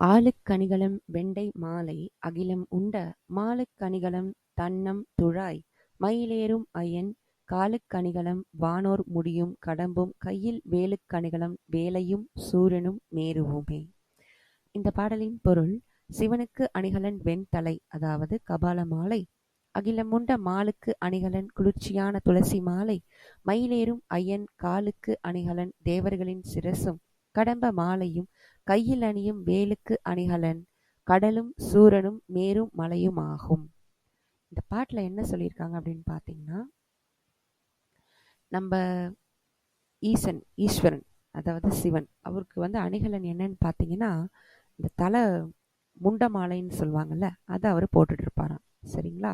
ஆளுக்கணிகலம் வெண்டை மாலை அகிலம் உண்ட மாளுக்கணிகலம் தன்னம் துழாய் மயிலேறும் ஐயன் காலுக்கணிகலம் வானோர் முடியும் கடம்பும் கையில் வேலுக்கணிகலம் வேலையும் சூரனும் மேருவுமே. இந்த பாடலின் பொருள் சிவனுக்கு அணிகலன் வெண்தலை அதாவது கபால மாலை அகிலமுண்ட மாலுக்கு அணிகலன் குளிர்ச்சியான துளசி மாலை மயிலேறும் ஐயன் காலுக்கு அணிகலன் தேவர்களின் சிரசும் கடம்ப மாலையும் கையில் அணியும் வேலுக்கு அணிகலன். கடலும் சூரனும் மேரும் மலையும் ஆகும் இந்த பாட்டில் என்ன சொல்லியிருக்காங்க அப்படின்னு பார்த்தீங்கன்னா நம்ம ஈசன் ஈஸ்வரன் அதாவது சிவன் அவருக்கு வந்து அணிகலன் என்னன்னு பார்த்தீங்கன்னா இந்த தலை முண்ட மாலைன்னு சொல்லுவாங்கல்ல அதை அவர் போட்டுட்டு இருப்பாராம். சரிங்களா?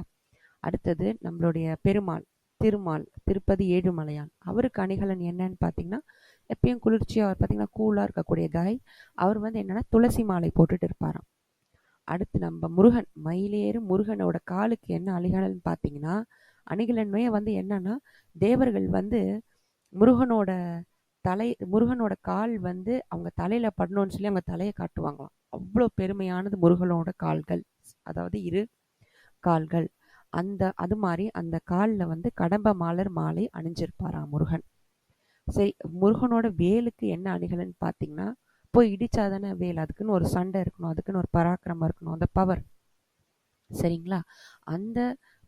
அடுத்தது நம்மளுடைய பெருமாள் திருமால் திருப்பதி ஏழுமலையான். அவருக்கு அணிகலன் என்னன்னு பார்த்தீங்கன்னா எப்பயும் குளிர்ச்சியாக அவர் பார்த்தீங்கன்னா கூலாக இருக்கக்கூடிய காய் அவர் வந்து என்னென்னா துளசி மாலை போட்டுட்டு இருப்பாராம். அடுத்து நம்ம முருகன் மயிலேறு முருகனோட காலுக்கு என்ன அணிகலன் பார்த்தீங்கன்னா அணிகலன்மையே வந்து என்னன்னா தேவர்கள் வந்து முருகனோட தலை முருகனோட கால் வந்து அவங்க தலையில படணும்னு சொல்லி அவங்க தலையை காட்டுவாங்களாம். அவ்வளோ பெருமையானது முருகனோட கால்கள் அதாவது இரு கால்கள். அந்த அது மாதிரி அந்த காலில் வந்து கடம்ப மாலர் மாலை அணிஞ்சிருப்பாராம் முருகன். சரி முருகனோட வேலுக்கு என்ன அணிகலன்னு பார்த்தீங்கன்னா போய் இடிச்சாதானே வேல் அதுக்குன்னு ஒரு சண்டை இருக்கணும் அதுக்குன்னு ஒரு பராக்கிரமம் இருக்கணும் அந்த பவர். சரிங்களா? அந்த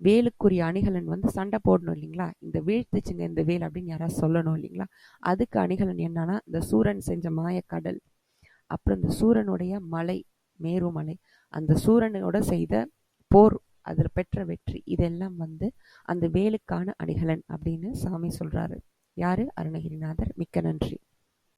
வேலுக்குரிய அணிகலன் வந்து சண்டை போடணும் இல்லைங்களா? இந்த வீழ்த்துச்சுங்க இந்த வேல் அப்படின்னு யாராவது சொல்லணும் இல்லைங்களா? அதுக்கு அணிகலன் என்னன்னா இந்த சூரன் செஞ்ச மாயக்கடல் அப்புறம் இந்த சூரனுடைய மலை மேருமலை அந்த சூரனோட செய்த போர் அதில் பெற்ற வெற்றி. இதெல்லாம் வந்து அந்த வேலுக்கான அணிகலன் அப்படின்னு சாமி சொல்றாரு. யாரு? அருணகிரிநாதர். மிக்க நன்றி.